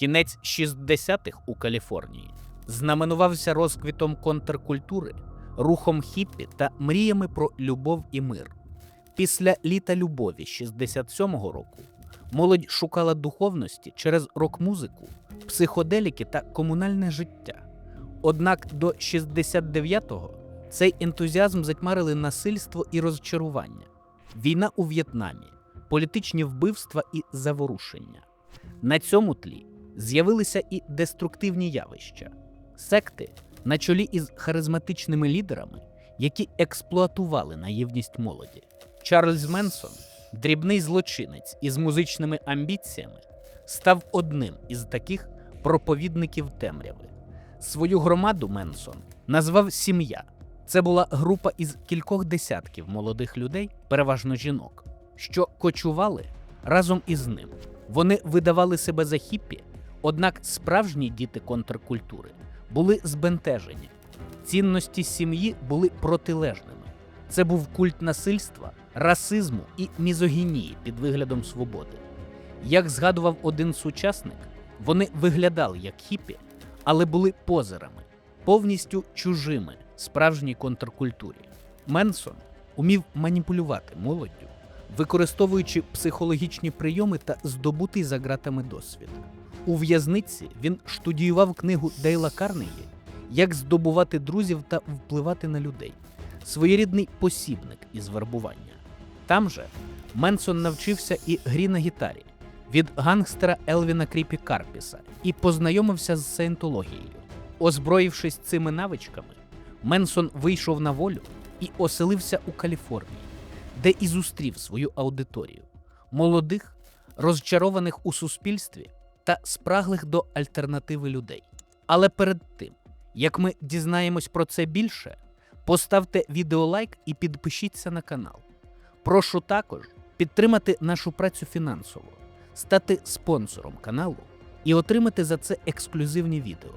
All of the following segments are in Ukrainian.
Кінець 60-х у Каліфорнії знаменувався розквітом контркультури, рухом хіппі та мріями про любов і мир. Після літа любові 67-го року молодь шукала духовності через рок-музику, психоделіки та комунальне життя. Однак до 69-го цей ентузіазм затьмарили насильство і розчарування, війна у В'єтнамі, політичні вбивства і заворушення. На цьому тлі з'явилися і деструктивні явища, секти на чолі із харизматичними лідерами, які експлуатували наївність молоді. Чарльз Менсон, дрібний злочинець із музичними амбіціями, став одним із таких проповідників темряви. Свою громаду Менсон назвав сім'я. Це була група із кількох десятків молодих людей, переважно жінок, що кочували разом із ним. Вони видавали себе за хіппі, однак справжні діти контркультури були збентежені. Цінності сім'ї були протилежними. Це був культ насильства, расизму і мізогінії під виглядом свободи. Як згадував один сучасник, вони виглядали як хіпі, але були позерами, повністю чужими справжній контркультурі. Менсон умів маніпулювати молоддю, використовуючи психологічні прийоми та здобутий за ґратами досвід. У в'язниці він штудіював книгу Дейла Карнегі Як здобувати друзів та впливати на людей, своєрідний посібник із вербування. Там же Менсон навчився і грі на гітарі від гангстера Елвіна Кріпі Карпіса і познайомився з саєнтологією. Озброївшись цими навичками, Менсон вийшов на волю і оселився у Каліфорнії, де і зустрів свою аудиторію молодих, розчарованих у суспільстві та спраглих до альтернативи людей. Але перед тим, як ми дізнаємось про це більше, поставте відеолайк і підпишіться на канал. Прошу також підтримати нашу працю фінансово, стати спонсором каналу і отримати за це ексклюзивні відео.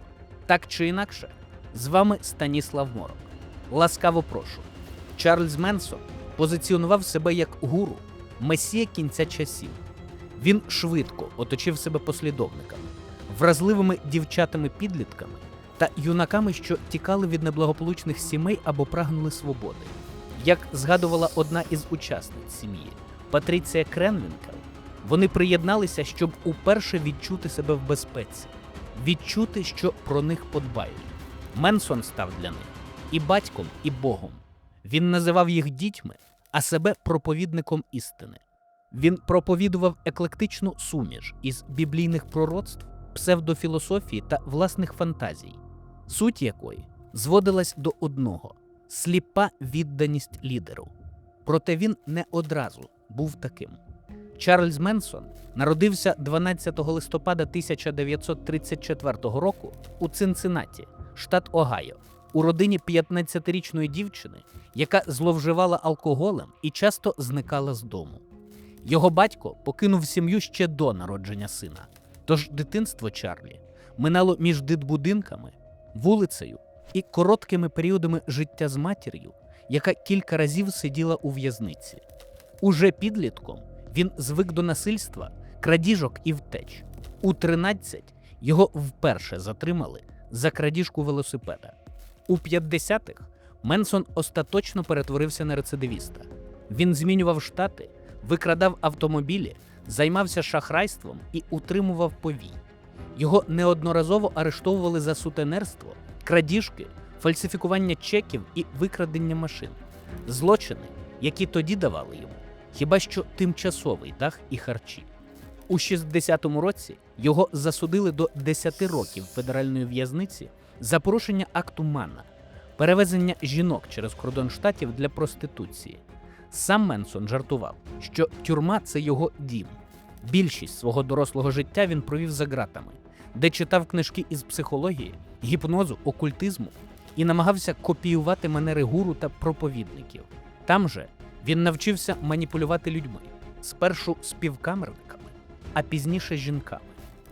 Так чи інакше, з вами Станіслав Морок. Ласкаво прошу. Чарльз Менсон позиціонував себе як гуру, месія кінця часів. Він швидко оточив себе послідовниками, вразливими дівчатами-підлітками та юнаками, що тікали від неблагополучних сімей або прагнули свободи. Як згадувала одна із учасниць сім'ї Патріція Кренвінкел, вони приєдналися, щоб уперше відчути себе в безпеці, відчути, що про них подбають. Менсон став для них і батьком, і Богом. Він називав їх дітьми, а себе проповідником істини. Він проповідував еклектичну суміш із біблійних пророцтв, псевдофілософії та власних фантазій, суть якої зводилась до одного сліпа відданість лідеру. Проте він не одразу був таким. Чарльз Менсон народився 12 листопада 1934 року у Цинциннаті, штат Огайо, у родині 15-річної дівчини, яка зловживала алкоголем і часто зникала з дому. Його батько покинув сім'ю ще до народження сина. Тож дитинство Чарлі минало між дитбудинками, вулицею і короткими періодами життя з матір'ю, яка кілька разів сиділа у в'язниці. Уже підлітком він звик до насильства, крадіжок і втеч. У 13 його вперше затримали за крадіжку велосипеда. У 50-х Менсон остаточно перетворився на рецидивіста. Він змінював штати, викрадав автомобілі, займався шахрайством і утримував повій. Його неодноразово арештовували за сутенерство, крадіжки, фальсифікування чеків і викрадення машин, злочини, які тоді давали йому, хіба що тимчасовий дах і харчі. У 60-му році його засудили до 10 років федеральної в'язниці за порушення акту Манна, перевезення жінок через кордон штатів для проституції. Сам Менсон жартував, що тюрма це його дім. Більшість свого дорослого життя він провів за ґратами, де читав книжки із психології, гіпнозу, окультизму і намагався копіювати манери гуру та проповідників. Там же він навчився маніпулювати людьми, спершу співкамерниками, а пізніше жінками.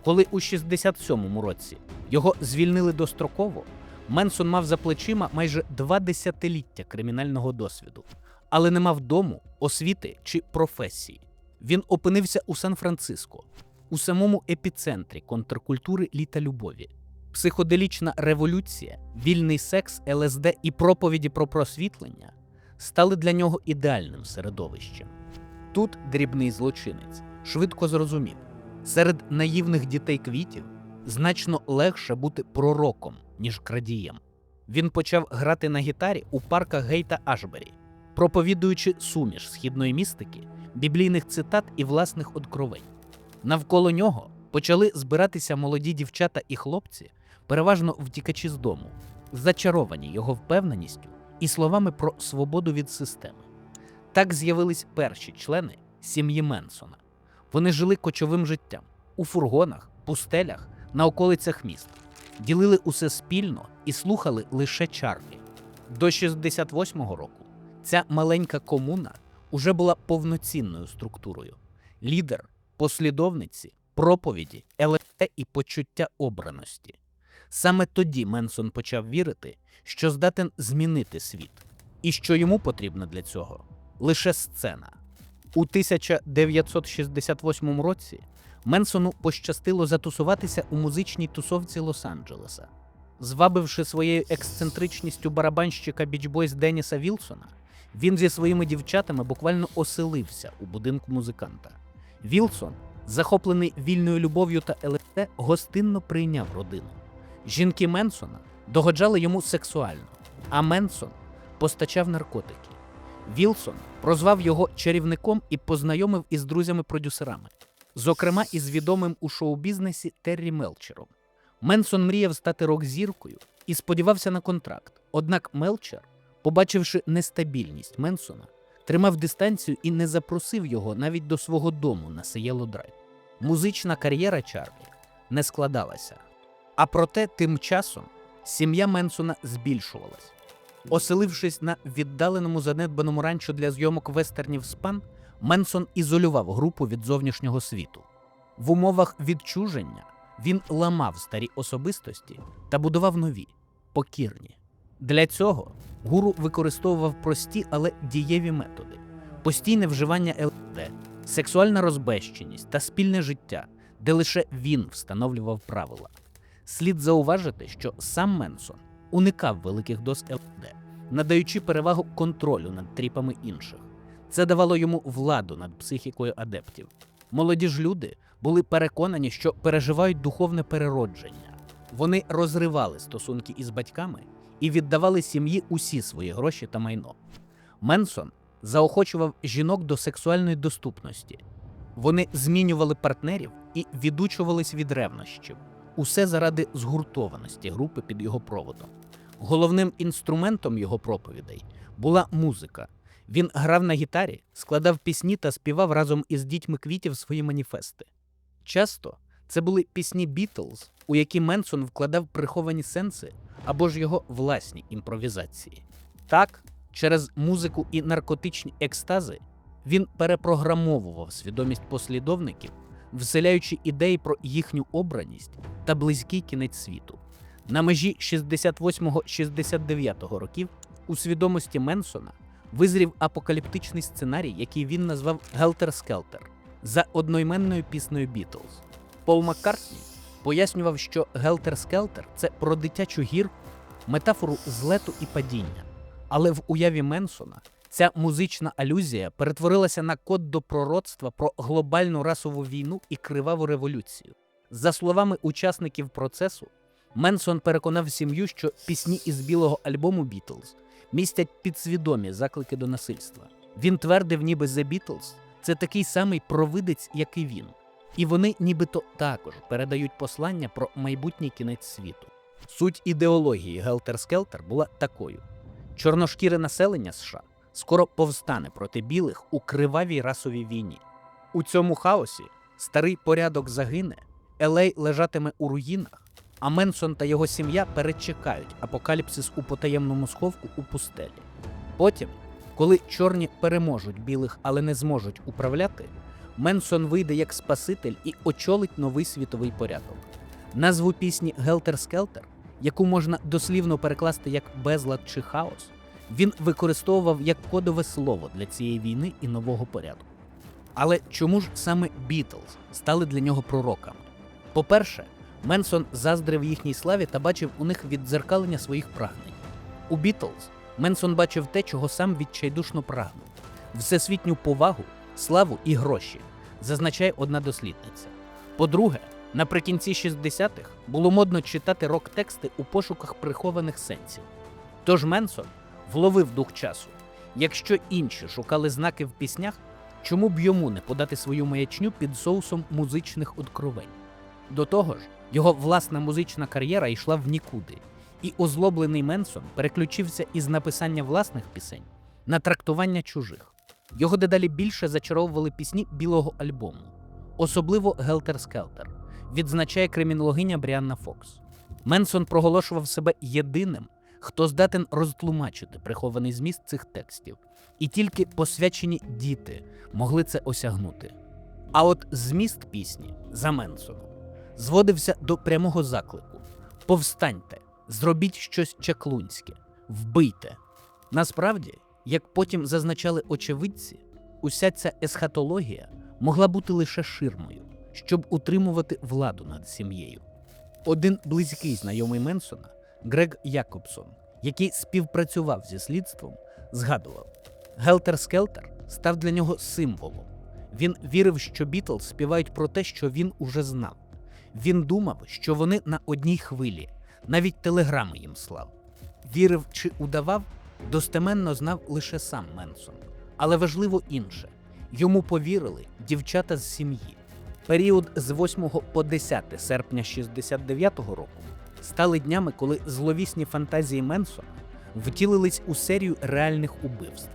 Коли у 67-му році його звільнили достроково, Менсон мав за плечима майже два десятиліття кримінального досвіду, але не мав дому, освіти чи професії. Він опинився у Сан-Франциско, у самому епіцентрі контркультури літа любові. Психоделічна революція, вільний секс, ЛСД і проповіді про просвітлення стали для нього ідеальним середовищем. Тут дрібний злочинець швидко зрозумів, серед наївних дітей квітів значно легше бути пророком, ніж крадієм. Він почав грати на гітарі у парках Гейта Ашбері, проповідуючи суміш східної містики, біблійних цитат і власних откровень. Навколо нього почали збиратися молоді дівчата і хлопці, переважно втікачі з дому, зачаровані його впевненістю і словами про свободу від системи. Так з'явились перші члени сім'ї Менсона. Вони жили кочовим життям у фургонах, пустелях, на околицях міст, ділили усе спільно і слухали лише Чарлі. До 68-го року ця маленька комуна уже була повноцінною структурою. Лідер, послідовниці, проповіді, ЛСД і почуття обраності. Саме тоді Менсон почав вірити, що здатен змінити світ, і що йому потрібна для цього лише сцена. У 1968 році Менсону пощастило затусуватися у музичній тусовці Лос-Анджелеса. Звабивши своєю ексцентричністю барабанщика бічбойс Деніса Вілсона, він зі своїми дівчатами буквально оселився у будинку музиканта. Вілсон, захоплений вільною любов'ю та ЛСД, гостинно прийняв родину. Жінки Менсона догоджали йому сексуально, а Менсон постачав наркотики. Вілсон прозвав його чарівником і познайомив із друзями-продюсерами, зокрема із відомим у шоу-бізнесі Террі Мелчером. Менсон мріяв стати рок-зіркою і сподівався на контракт. Однак Мелчер, побачивши нестабільність Менсона, тримав дистанцію і не запросив його навіть до свого дому на Сиєло Драйв. Музична кар'єра Чарлі не складалася. А проте тим часом сім'я Менсона збільшувалась. Оселившись на віддаленому занедбаному ранчо для зйомок вестернів Спан, Менсон ізолював групу від зовнішнього світу. В умовах відчуження він ламав старі особистості та будував нові, покірні. Для цього гуру використовував прості, але дієві методи: постійне вживання ЛСД, сексуальна розбещеність та спільне життя, де лише він встановлював правила. Слід зауважити, що сам Менсон уникав великих доз ЛСД, надаючи перевагу контролю над тріпами інших. Це давало йому владу над психікою адептів. Молоді ж люди були переконані, що переживають духовне переродження. Вони розривали стосунки із батьками і віддавали сім'ї усі свої гроші та майно. Менсон заохочував жінок до сексуальної доступності. Вони змінювали партнерів і відучувались від ревнощів. Усе заради згуртованості групи під його проводом. Головним інструментом його проповідей була музика. Він грав на гітарі, складав пісні та співав разом із дітьми квітів свої маніфести. Часто це були пісні Бітлз, у які Менсон вкладав приховані сенси або ж його власні імпровізації. Так, через музику і наркотичні екстази він перепрограмовував свідомість послідовників, вселяючи ідеї про їхню обраність та близький кінець світу. На межі 68-69 років у свідомості Менсона визрів апокаліптичний сценарій, який він назвав Гелтер Скелтер за одноіменною піснею Бітлз. Пол Маккартні пояснював, що Гелтер Скелтер це про дитячу гірку, метафору злету і падіння. Але в уяві Менсона ця музична алюзія перетворилася на код до пророцтва про глобальну расову війну і криваву революцію. За словами учасників процесу, Менсон переконав сім'ю, що пісні із білого альбому Бітлз містять підсвідомі заклики до насильства. Він твердив, ніби The Beatles – це такий самий провидець, як і він. І вони нібито також передають послання про майбутній кінець світу. Суть ідеології Гелтер-Скелтер була такою: чорношкіре населення США скоро повстане проти білих у кривавій расовій війні. У цьому хаосі старий порядок загине, Елей лежатиме у руїнах, а Менсон та його сім'я перечекають апокаліпсис у потаємному сховку у пустелі. Потім, коли чорні переможуть білих, але не зможуть управляти, Менсон вийде як спаситель і очолить новий світовий порядок. Назву пісні Гелтер Скелтер, яку можна дослівно перекласти як безлад чи хаос, він використовував як кодове слово для цієї війни і нового порядку. Але чому ж саме Бітлз стали для нього пророками? По-перше, Менсон заздрив їхній славі та бачив у них віддзеркалення своїх прагнень. У Бітлз Менсон бачив те, чого сам відчайдушно прагнув: всесвітню повагу, славу і гроші, зазначає одна дослідниця. По-друге, наприкінці 60-х було модно читати рок-тексти у пошуках прихованих сенсів. Тож Менсон вловив дух часу. Якщо інші шукали знаки в піснях, чому б йому не подати свою маячню під соусом музичних откровень? До того ж, його власна музична кар'єра йшла в нікуди, і озлоблений Менсон переключився із написання власних пісень на трактування чужих. Його дедалі більше зачаровували пісні білого альбому, особливо Гелтер Скелтер, відзначає кримінологиня Бріанна Фокс. Менсон проголошував себе єдиним, хто здатен розтлумачити прихований зміст цих текстів, і тільки посвячені діти могли це осягнути. А от зміст пісні за Менсоном зводився до прямого заклику: повстаньте, зробіть щось чаклунське, вбийте. Насправді, як потім зазначали очевидці, уся ця есхатологія могла бути лише ширмою, щоб утримувати владу над сім'єю. Один близький знайомий Менсона, Грег Якобсон, який співпрацював зі слідством, згадував: Гелтер Скелтер став для нього символом. Він вірив, що Бітлз співають про те, що він уже знав. Він думав, що вони на одній хвилі, навіть телеграми їм слав. Вірив чи удавав, достеменно знав лише сам Менсон. Але важливо інше йому повірили дівчата з сім'ї. Період з 8 по 10 серпня 69-го року стали днями, коли зловісні фантазії Менсона втілились у серію реальних убивств.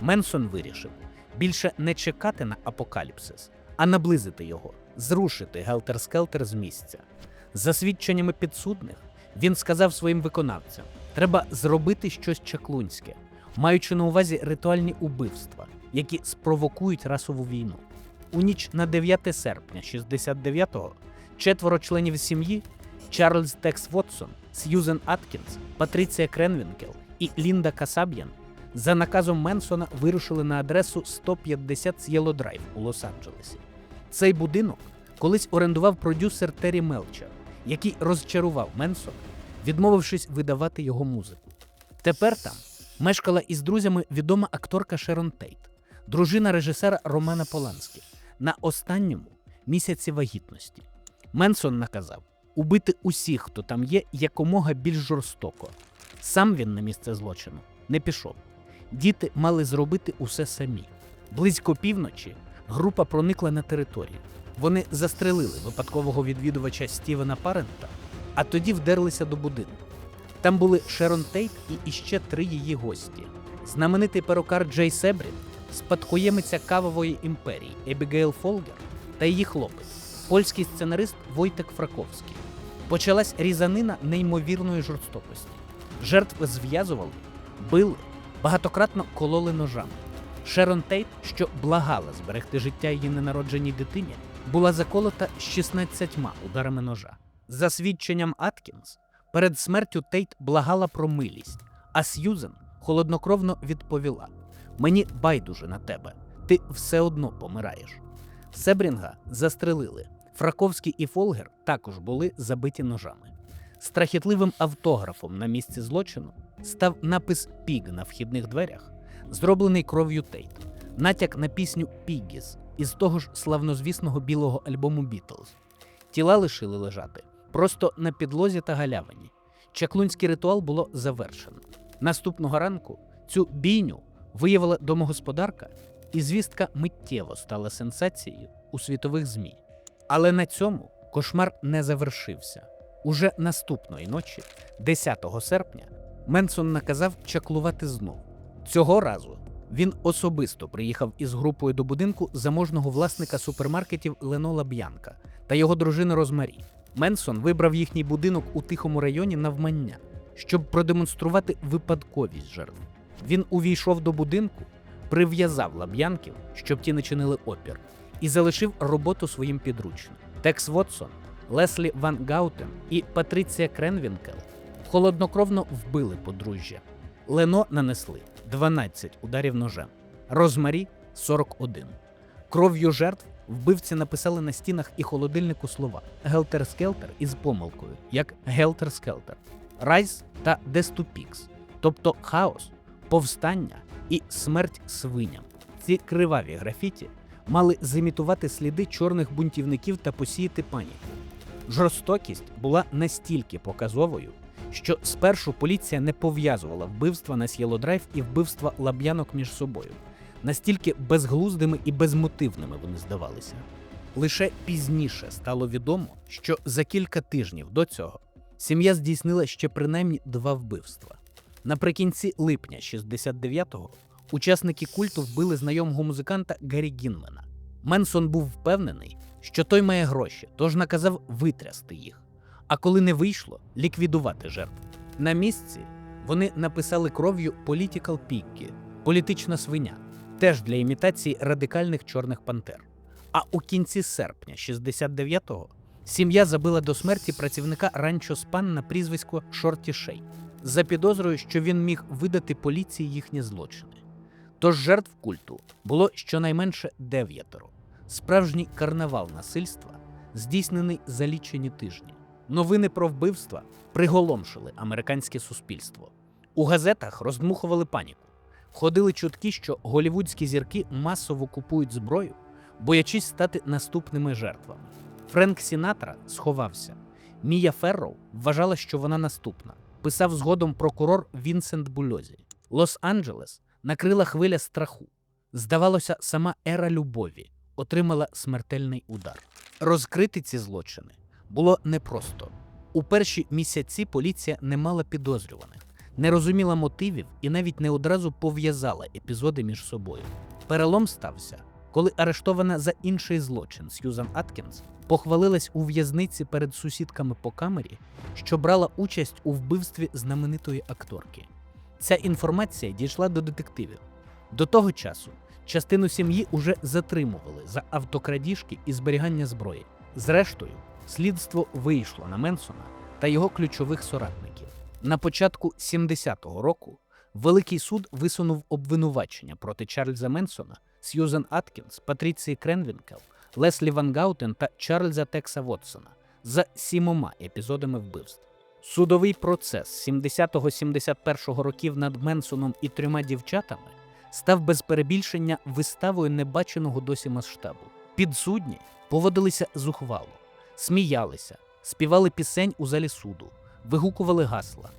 Менсон вирішив більше не чекати на апокаліпсис, а наблизити його, зрушити Гелтер-Скелтер з місця. За свідченнями підсудних, він сказав своїм виконавцям: треба зробити щось чаклунське, маючи на увазі ритуальні убивства, які спровокують расову війну. У ніч на 9 серпня 69-го четверо членів сім'ї Чарльз Текс Вотсон, Сьюзен Аткінс, Патріція Кренвінкел і Лінда Касаб'ян за наказом Менсона вирушили на адресу 150 С'єло Драйв у Лос-Анджелесі. Цей будинок колись орендував продюсер Террі Мелчер, який розчарував Менсона, відмовившись видавати його музику. Тепер там мешкала із друзями відома акторка Шерон Тейт, дружина режисера Романа Поланські, на останньому місяці вагітності. Менсон наказав убити усіх, хто там є, якомога більш жорстоко. Сам він на місце злочину не пішов. Діти мали зробити усе самі. Близько півночі група проникла на територію. Вони застрелили випадкового відвідувача Стівена Парента, а тоді вдерлися до будинку. Там були Шерон Тейт і іще три її гості: знаменитий перукар Джей Себрін, спадкоємиця кавової імперії Ебігейл Фолгер та її хлопець, польський сценарист Войтек Фраковський. Почалась різанина неймовірної жорстокості. Жертв зв'язували, били, багатократно кололи ножами. Шерон Тейт, що благала зберегти життя її ненародженій дитині, була заколота 16 ударами ножа. За свідченням Аткінс, перед смертю Тейт благала про милість, а Сьюзен холоднокровно відповіла: Мені байдуже на тебе, ти все одно помираєш. Себрінга застрелили. Фраковський і Фолгер також були забиті ножами. Страхітливим автографом на місці злочину став напис Піг на вхідних дверях, зроблений кров'ю Тейт, натяк на пісню Пігіс із того ж славнозвісного білого альбому Бітлз. Тіла лишили лежати просто на підлозі та галявині. Чаклунський ритуал було завершено. Наступного ранку цю бійню виявила домогосподарка, і звістка миттєво стала сенсацією у світових ЗМІ. Але на цьому кошмар не завершився. Уже наступної ночі, 10 серпня, Менсон наказав чаклувати знов. Цього разу він особисто приїхав із групою до будинку заможного власника супермаркетів Ленола Б'янка та його дружини Розмарі. Менсон вибрав їхній будинок у тихому районі навмання, щоб продемонструвати випадковість жертв. Він увійшов до будинку, прив'язав лаб'янків, щоб ті не чинили опір, і залишив роботу своїм підручним. Текс Вотсон, Леслі Ван Гаутен і Патріція Кренвінкел холоднокровно вбили подружжя. Лено нанесли 12 ударів ножем, Розмарі 41. Кров'ю жертв вбивці написали на стінах і холодильнику слова Гелтер-скелтер із помилкою, як Гелтер-скелтер, Райс та Деступікс, тобто хаос, повстання і смерть свиням. Ці криваві графіті мали зімітувати сліди чорних бунтівників та посіяти паніку. Жорстокість була настільки показовою, що спершу поліція не пов'язувала вбивства на С'єлодрайв і вбивства лаб'янок між собою. Настільки безглуздими і безмотивними вони здавалися. Лише пізніше стало відомо, що за кілька тижнів до цього сім'я здійснила ще принаймні два вбивства. Наприкінці липня 69-го учасники культу вбили знайомого музиканта Гаррі Гінмена. Менсон був впевнений, що той має гроші, тож наказав витрясти їх. А коли не вийшло, ліквідувати жертв. На місці вони написали кров'ю Political Piggy – політична свиня, теж для імітації радикальних чорних пантер. А у кінці серпня 69-го сім'я забила до смерті працівника Ранчо Спан на прізвисько Шорті Шей за підозрою, що він міг видати поліції їхні злочини. Тож жертв культу було щонайменше дев'ятеро. Справжній карнавал насильства, здійснений за лічені тижні. Новини про вбивства приголомшили американське суспільство. У газетах роздмухували паніку. Ходили чутки, що голівудські зірки масово купують зброю, боячись стати наступними жертвами. Френк Сінатра сховався. Мія Ферроу вважала, що вона наступна. Писав згодом прокурор Вінсент Бульозі. Лос-Анджелес накрила хвиля страху. Здавалося, сама ера любові отримала смертельний удар. Розкрити ці злочини було непросто. У перші місяці поліція не мала підозрюваних, не розуміла мотивів і навіть не одразу пов'язала епізоди між собою. Перелом стався, коли арештована за інший злочин Сьюзан Аткінс похвалилась у в'язниці перед сусідками по камері, що брала участь у вбивстві знаменитої акторки. Ця інформація дійшла до детективів. До того часу частину сім'ї уже затримували за автокрадіжки і зберігання зброї. Зрештою, слідство вийшло на Менсона та його ключових соратників. На початку 70-го року Великий суд висунув обвинувачення проти Чарльза Менсона, Сьюзен Аткінс, Патріції Кренвінкел, Леслі Ван Гаутен та Чарльза Текса Вотсона за сімома епізодами вбивств. Судовий процес 70-71 років над Менсоном і трьома дівчатами став без перебільшення виставою небаченого досі масштабу. Підсудні поводилися зухвало, сміялися, співали пісень у залі суду, вигукували гасла.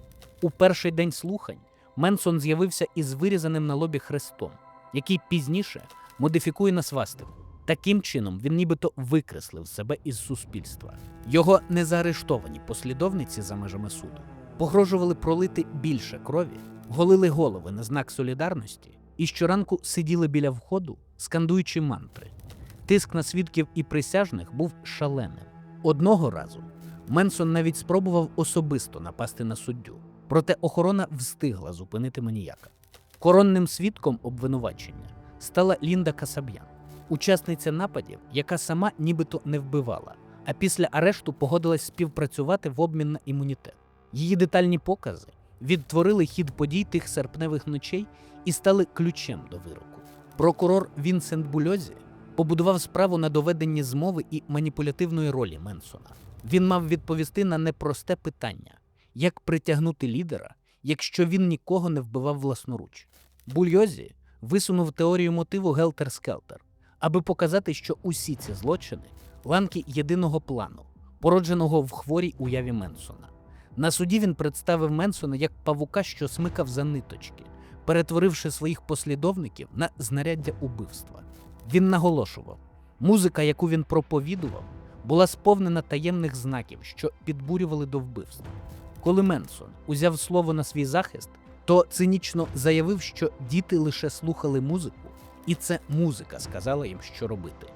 У перший день слухань Менсон з'явився із вирізаним на лобі хрестом, який пізніше модифікує на свастику. Таким чином він нібито викреслив себе із суспільства. Його незаарештовані послідовниці за межами суду погрожували пролити більше крові, голили голови на знак солідарності і щоранку сиділи біля входу, скандуючи мантри. Тиск на свідків і присяжних був шаленим. Одного разу Менсон навіть спробував особисто напасти на суддю, проте охорона встигла зупинити маніяка. Коронним свідком обвинувачення стала Лінда Касаб'ян, учасниця нападів, яка сама нібито не вбивала, а після арешту погодилась співпрацювати в обмін на імунітет. Її детальні покази відтворили хід подій тих серпневих ночей і стали ключем до вироку. Прокурор Вінсент Бульозі побудував справу на доведенні змови і маніпулятивної ролі Менсона. Він мав відповісти на непросте питання: як притягнути лідера, якщо він нікого не вбивав власноруч. Бульозі висунув теорію мотиву Гелтер-Скелтер, аби показати, що усі ці злочини ланки єдиного плану, породженого в хворій уяві Менсона. На суді він представив Менсона як павука, що смикав за ниточки, перетворивши своїх послідовників на знаряддя убивства. Він наголошував, музика, яку він проповідував, була сповнена таємних знаків, що підбурювали до вбивства. Коли Менсон узяв слово на свій захист, то цинічно заявив, що діти лише слухали музику, і це музика сказала їм, що робити.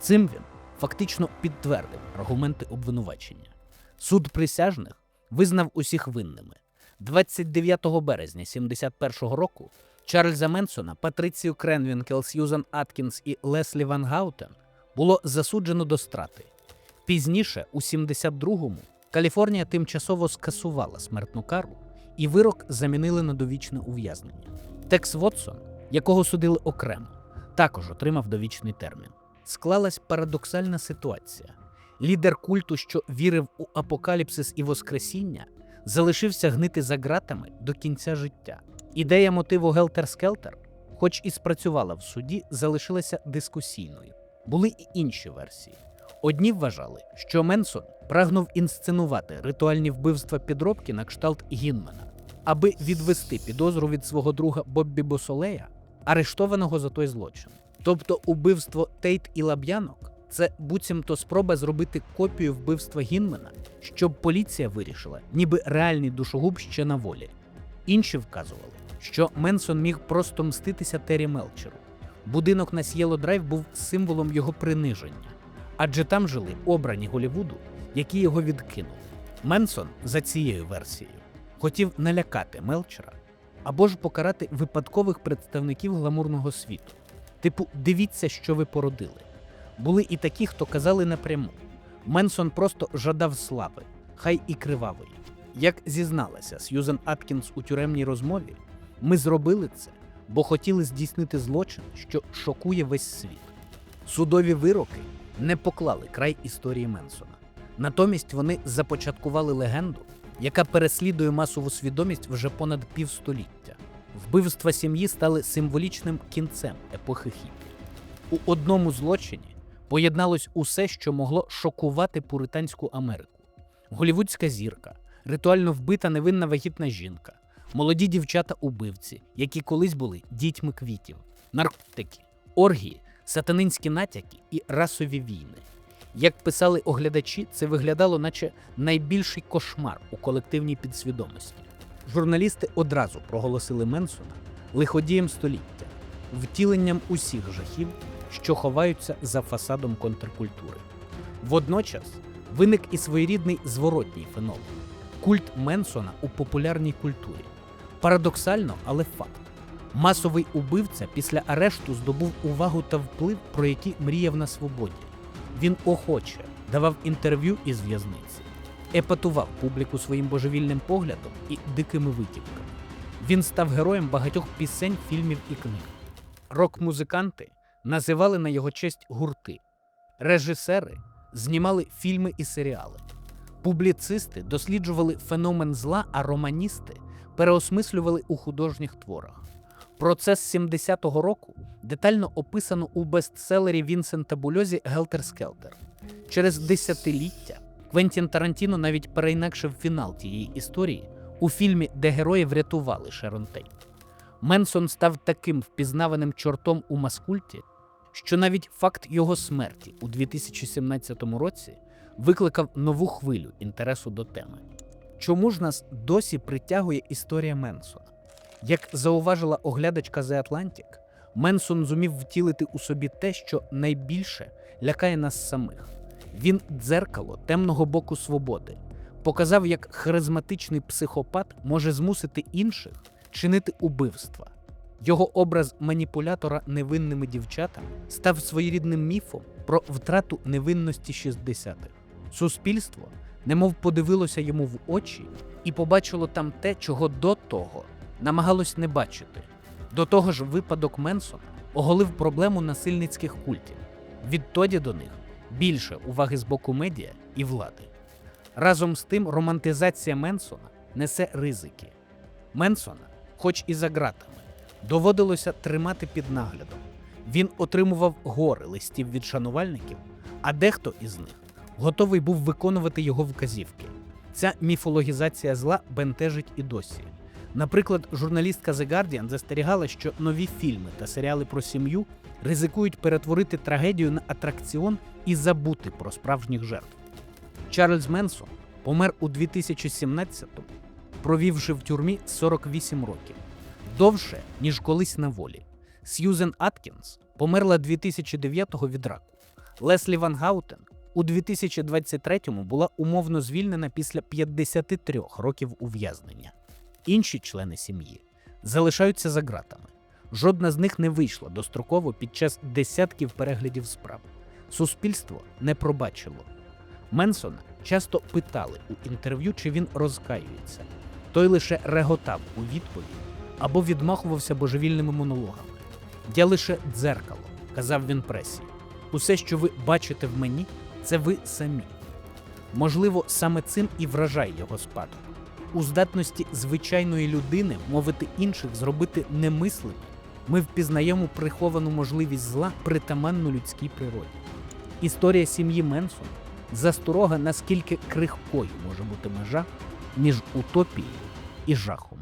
Цим він фактично підтвердив аргументи обвинувачення. Суд присяжних визнав усіх винними. 29 березня 71-го року Чарльза Менсона, Патрицію Кренвінкел, Сьюзан Аткінс і Леслі Ван Гаутен було засуджено до страти. Пізніше, у 72-му, Каліфорнія тимчасово скасувала смертну кару, і вирок замінили на довічне ув'язнення. Текс Вотсон, якого судили окремо, також отримав довічний термін. склалась парадоксальна ситуація. Лідер культу, що вірив у апокаліпсис і Воскресіння, залишився гнити за ґратами до кінця життя. Ідея мотиву Гелтер-Скелтер, хоч і спрацювала в суді, залишилася дискусійною. Були і інші версії. Одні вважали, що Менсон прагнув інсценувати ритуальні вбивства підробки на кшталт Гінмена, аби відвести підозру від свого друга Боббі Босолея, арештованого за той злочин. Тобто убивство Тейт і Лаб'янок це буцімто спроба зробити копію вбивства Гінмена, щоб поліція вирішила, ніби реальний душогуб ще на волі. Інші вказували, що Менсон міг просто мститися Террі Мелчеру. Будинок на С'єло Драйв був символом його приниження, адже там жили обрані Голівуду, які його відкинули. Менсон за цією версією хотів налякати Мелчера або ж покарати випадкових представників гламурного світу. Типу, дивіться, що ви породили. Були і такі, хто казали напряму. Менсон просто жадав слави, хай і кривавої. Як зізналася Сьюзен Аткінс у тюремній розмові, ми зробили це, бо хотіли здійснити злочин, що шокує весь світ. Судові вироки не поклали край історії Менсона. Натомість вони започаткували легенду, яка переслідує масову свідомість вже понад півстоліття. Вбивства сім'ї стали символічним кінцем епохи хіпі. У одному злочині поєдналось усе, що могло шокувати пуританську Америку: голівудська зірка, ритуально вбита невинна вагітна жінка, молоді дівчата-убивці, які колись були дітьми квітів, наркотики, оргії, сатанинські натяки і расові війни. Як писали оглядачі, це виглядало, наче найбільший кошмар у колективній підсвідомості. Журналісти одразу проголосили Менсона лиходієм століття, втіленням усіх жахів, що ховаються за фасадом контркультури. Водночас виник і своєрідний зворотній феномен культ Менсона у популярній культурі. Парадоксально, але факт. Масовий убивця після арешту здобув увагу та вплив, про які мріяв на свободі. Він охоче давав інтерв'ю із в'язниці, епатував публіку своїм божевільним поглядом і дикими витівками. Він став героєм багатьох пісень, фільмів і книг. Рок-музиканти називали на його честь гурти, режисери знімали фільми і серіали. Публіцисти досліджували феномен зла, а романісти переосмислювали у художніх творах. Процес 70-го року детально описано у бестселері Вінсента Бульозі Гелтер-Скелтер. Через десятиліття Квентін Тарантіно навіть переінакшив фінал тієї історії у фільмі, де герої врятували Шерон Тейт. Менсон став таким впізнаваним чортом у маскульті, що навіть факт його смерті у 2017 році викликав нову хвилю інтересу до теми. Чому ж нас досі притягує історія Менсона? Як зауважила оглядачка The Atlantic, Менсон зумів втілити у собі те, що найбільше лякає нас самих. Він дзеркало темного боку свободи, показав, як харизматичний психопат може змусити інших чинити убивства. Його образ маніпулятора невинними дівчатами став своєрідним міфом про втрату невинності 60-х. Суспільство немов подивилося йому в очі і побачило там те, чого до того намагалось не бачити. До того ж, випадок Менсона оголив проблему насильницьких культів. Відтоді до них більше уваги з боку медіа і влади. Разом з тим, романтизація Менсона несе ризики. Менсона, хоч і за ґратами, доводилося тримати під наглядом. Він отримував гори листів від шанувальників, а дехто із них готовий був виконувати його вказівки. Ця міфологізація зла бентежить і досі. Наприклад, журналістка The Guardian застерігала, що нові фільми та серіали про сім'ю ризикують перетворити трагедію на атракціон і забути про справжніх жертв. Чарльз Менсон помер у 2017-му, провівши в тюрмі 48 років, довше, ніж колись на волі. Сьюзен Аткінс померла 2009-го від раку. Леслі Ван Гаутен у 2023-му була умовно звільнена після 53 років ув'язнення. Інші члени сім'ї залишаються за ґратами. Жодна з них не вийшла достроково під час десятків переглядів справ. Суспільство не пробачило. Менсона часто питали у інтерв'ю, чи він розкаюється. Той лише реготав у відповідь або відмахувався божевільними монологами. Я лише дзеркало, казав він пресі. Усе, що ви бачите в мені, це ви самі. Можливо, саме цим і вражає його спадок. У здатності звичайної людини мовити інших зробити немислим, ми впізнаємо приховану можливість зла, притаманну людській природі. Історія сім'ї Менсон засторога, наскільки крихкою може бути межа між утопією і жахом.